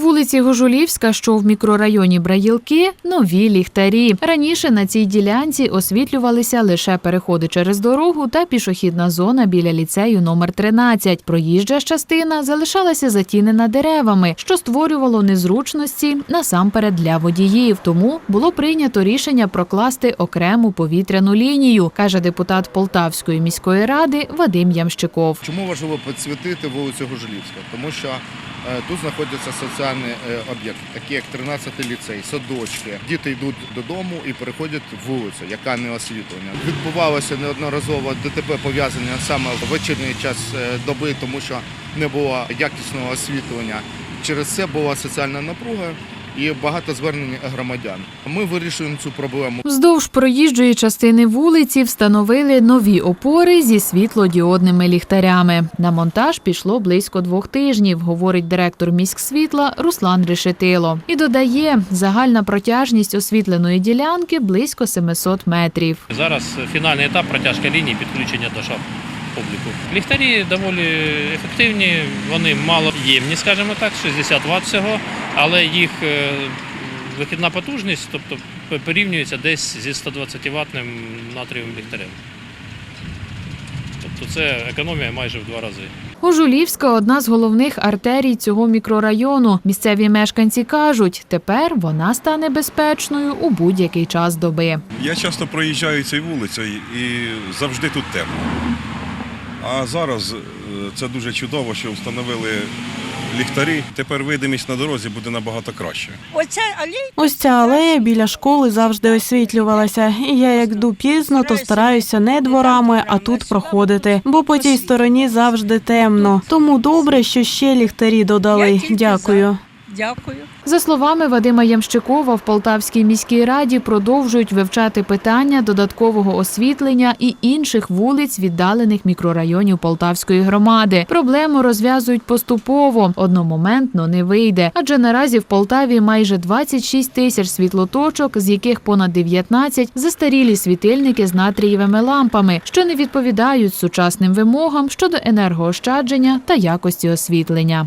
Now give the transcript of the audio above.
вулиці Гожулівська, що в мікрорайоні Браїлки, нові ліхтарі. Раніше на цій ділянці освітлювалися лише переходи через дорогу та пішохідна зона біля ліцею номер 13. Проїжджа частина залишалася затінена деревами, що створювало незручності насамперед для водіїв. Тому було прийнято рішення прокласти окрему повітряну лінію, каже депутат Полтавської міської ради Вадим Ямщиков. Чому важливо підсвітити вулицю Гожелівська? Тому що тут знаходяться соціальні е, об'єкти, такі як 13-й ліцей, садочки. Діти йдуть додому і переходять вулицю, яка не освітлена. Відбувалося неодноразово ДТП пов'язання саме в вечірній час е, доби, тому що не було якісного освітлення. Через це була соціальна напруга і багато звернень громадян. Ми вирішуємо цю проблему. Вздовж проїжджої частини вулиці встановили нові опори зі світлодіодними ліхтарями. На монтаж пішло близько двох тижнів, говорить директор міськсвітла Руслан Решетило. І додає, загальна протяжність освітленої ділянки близько 700 метрів. Зараз фінальний етап протяжка ліній підключення до шар публіку. Ліхтарі доволі ефективні, вони малоємні, скажімо так, 60 Вт всього, але їх е, вихідна потужність тобто, порівнюється десь зі 120 ватним натрієвим ліхтарем. Тобто це економія майже в два рази. Гожулівська одна з головних артерій цього мікрорайону. Місцеві мешканці кажуть, тепер вона стане безпечною у будь-який час доби. Я часто проїжджаю цією вулицею і завжди тут темно. А зараз е, це дуже чудово, що встановили ліхтарі. Тепер видимість на дорозі буде набагато краще. Ось ця алея біля школи завжди освітлювалася. І я як йду пізно, то стараюся не дворами, а тут проходити. Бо по тій стороні завжди темно. Тому добре, що ще ліхтарі додали. Дякую. Дякую. За словами Вадима Ямщикова, в Полтавській міській раді продовжують вивчати питання додаткового освітлення і інших вулиць віддалених мікрорайонів Полтавської громади. Проблему розв'язують поступово, одномоментно не вийде. Адже наразі в Полтаві майже 26 тисяч світлоточок, з яких понад 19 – застарілі світильники з натрієвими лампами, що не відповідають сучасним вимогам щодо енергоощадження та якості освітлення.